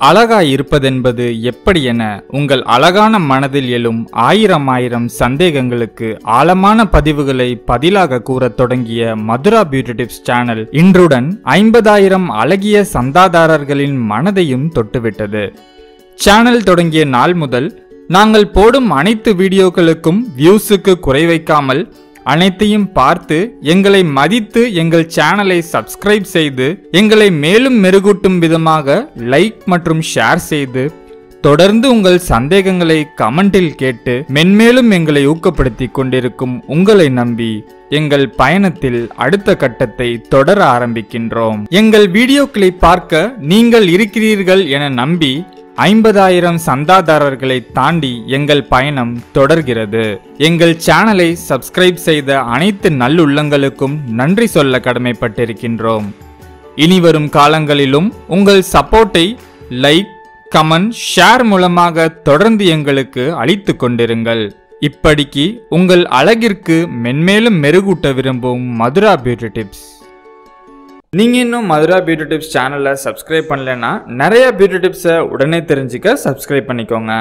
அழகாய் இருப்பதென்பது எப்படி என உங்கள் அழகான மனதில் எழும் ஆயிரம் ஆயிரம் சந்தேகங்களுக்கு ஆழமான பதிவுகளை பதிலாக கூறத் தொடங்கிய மதுரா பியூட்டி டிப்ஸ் சேனல் இன்றுடன் ஐம்பதாயிரம் அழகிய சந்தாதாரர்களின் மனதையும் தொட்டுவிட்டது. சேனல் தொடங்கிய நாள் முதல் நாங்கள் போடும் அனைத்து வீடியோக்களுக்கும் வியூஸுக்கு குறை வைக்காமல் அனைத்தையும் பார்த்து எங்களை மதித்து எங்கள் சேனலை சப்ஸ்கிரைப் செய்து எங்களை மேலும் மெருகூட்டும் விதமாக லைக் மற்றும் ஷேர் செய்து தொடர்ந்து உங்கள் சந்தேகங்களை கமெண்டில் கேட்டு மென்மேலும் எங்களை ஊக்கப்படுத்திக் கொண்டிருக்கும் உங்களை நம்பி எங்கள் பயணத்தில் அடுத்த கட்டத்தை தொடர ஆரம்பிக்கின்றோம். எங்கள் வீடியோக்களை பார்க்க நீங்கள் இருக்கிறீர்கள் என நம்பி ஐம்பதாயிரம் சந்தாதாரர்களை தாண்டி எங்கள் பயணம் தொடர்கிறது. எங்கள் சேனலை சப்ஸ்கிரைப் செய்த அனைத்து நல்லுள்ளங்களுக்கும் நன்றி சொல்ல கடமைப்பட்டிருக்கின்றோம். இனி வரும் காலங்களிலும் உங்கள் சப்போர்ட்டை லைக் கமெண்ட் ஷேர் மூலமாக தொடர்ந்து எங்களுக்கு அளித்து கொண்டிருங்கள். இப்படிக்கு உங்கள் அழகிற்கு மென்மேலும் மெருகூட்ட விரும்பும் மதுரா பியூட்டி டிப்ஸ். நீங்கள் இன்னும் மதுரா பியூட்டி டிப்ஸ் சேனலை சப்ஸ்கிரைப் பண்ணலைன்னா நிறைய பியூட்டி டிப்ஸை உடனே தெரிஞ்சுக்க சப்ஸ்கிரைப் பண்ணிக்கோங்க.